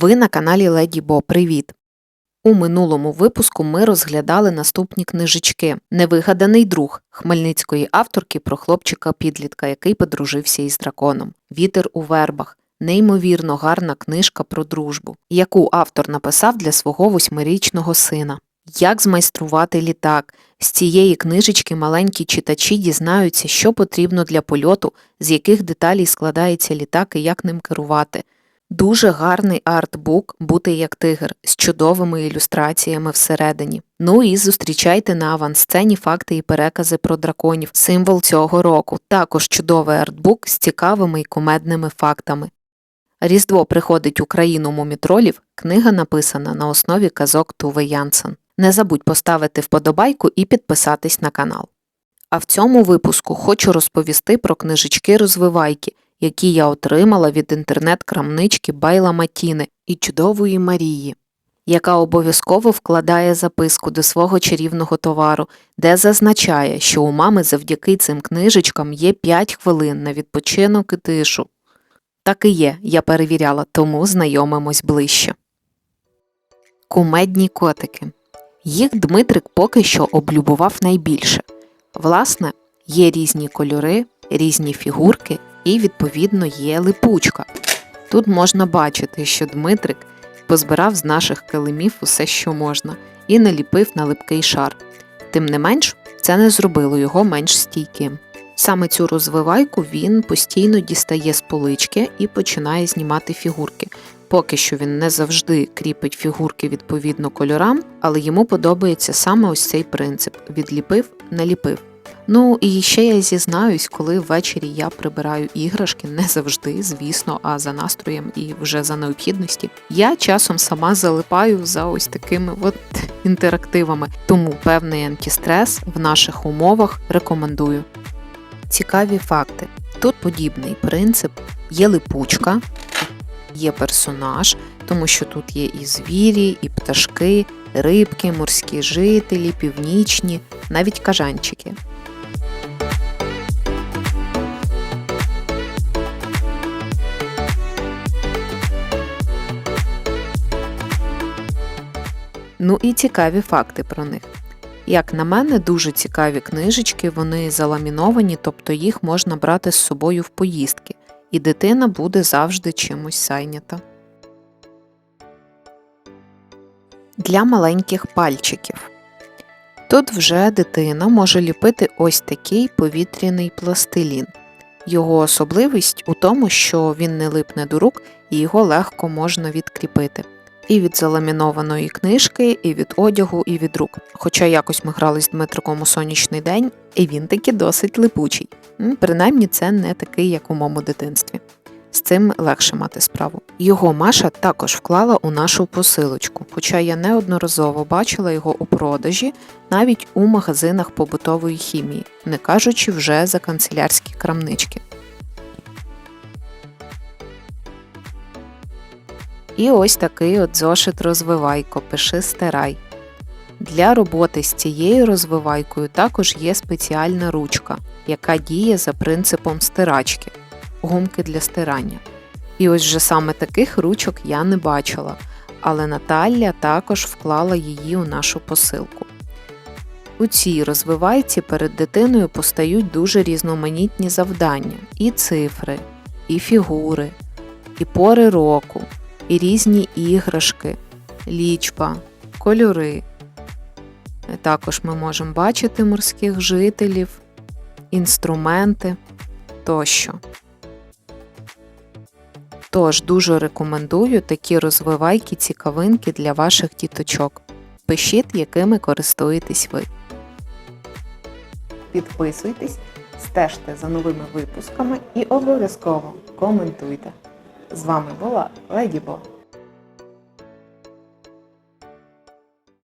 Ви на каналі Леді Бо. Привіт! У минулому випуску ми розглядали наступні книжечки Невигаданий друг хмельницької авторки про хлопчика-підлітка, який подружився із драконом, Вітер у вербах. Неймовірно гарна книжка про дружбу, яку автор написав для свого восьмирічного сина. Як змайструвати літак? З цієї книжечки маленькі читачі дізнаються, що потрібно для польоту, з яких деталей складається літак і як ним керувати. Дуже гарний артбук Бути як тигр з чудовими ілюстраціями всередині. Ну і зустрічайте на авансцені факти і перекази про драконів, символ цього року. Також чудовий артбук з цікавими і кумедними фактами. Різдво приходить у країну мумітролів. Книга написана на основі казок Туве Янсен. Не забудь поставити вподобайку і підписатись на канал. А в цьому випуску хочу розповісти про книжечки розвивайки, які я отримала від інтернет-крамнички Байла Матіни і чудової Марії, яка обов'язково вкладає записку до свого чарівного товару, де зазначає, що у мами завдяки цим книжечкам є 5 хвилин на відпочинок і тишу. Так і є, я перевіряла, тому знайомимось ближче. Кумедні котики. Їх Дмитрик поки що облюбував найбільше. Власне, є різні кольори, різні фігурки і, відповідно, є липучка. Тут можна бачити, що Дмитрик позбирав з наших килимів усе, що можна, і наліпив на липкий шар. Тим не менш, це не зробило його менш стійким. Саме цю розвивайку він постійно дістає з полички і починає знімати фігурки. Поки що він не завжди кріпить фігурки відповідно кольорам, але йому подобається саме ось цей принцип: відліпив, наліпив. Ну і ще я зізнаюсь, коли ввечері я прибираю іграшки, не завжди, звісно, а за настроєм і вже за необхідності. Я часом сама залипаю за ось такими от інтерактивами, тому певний антистрес в наших умовах рекомендую. Цікаві факти. Тут подібний принцип, є липучка, є персонаж, тому що тут є і звірі, і пташки, рибки, морські жителі, північні, навіть кажанчики. Ну і цікаві факти про них. Як на мене, дуже цікаві книжечки, вони заламіновані, тобто їх можна брати з собою в поїздки, і дитина буде завжди чимось зайнята. Для маленьких пальчиків. Тут вже дитина може ліпити ось такий повітряний пластилін. Його особливість у тому, що він не липне до рук і його легко можна відкріпити і від заламінованої книжки, і від одягу, і від рук. Хоча якось ми грали з Дмитриком у сонячний день, і він таки досить липучий. Принаймні це не такий, як у моєму дитинстві. З цим легше мати справу. Його Маша також вклала у нашу посилочку, хоча я неодноразово бачила його у продажі навіть у магазинах побутової хімії, не кажучи вже за канцелярські крамнички. І ось такий от зошит розвивайко, пиши стирай. Для роботи з цією розвивайкою також є спеціальна ручка, яка діє за принципом стирачки, гумки для стирання. І ось вже саме таких ручок я не бачила, але Наталя також вклала її у нашу посилку. У цій розвивайці перед дитиною постають дуже різноманітні завдання: і цифри, і фігури, і пори року і різні іграшки, лічба, кольори. Також ми можемо бачити морських жителів, інструменти тощо. Тож дуже рекомендую такі розвивайки цікавинки для ваших діточок. Пишіть, якими користуєтесь ви. Підписуйтесь, стежте за новими випусками і обов'язково коментуйте. З вами була Леді Бо.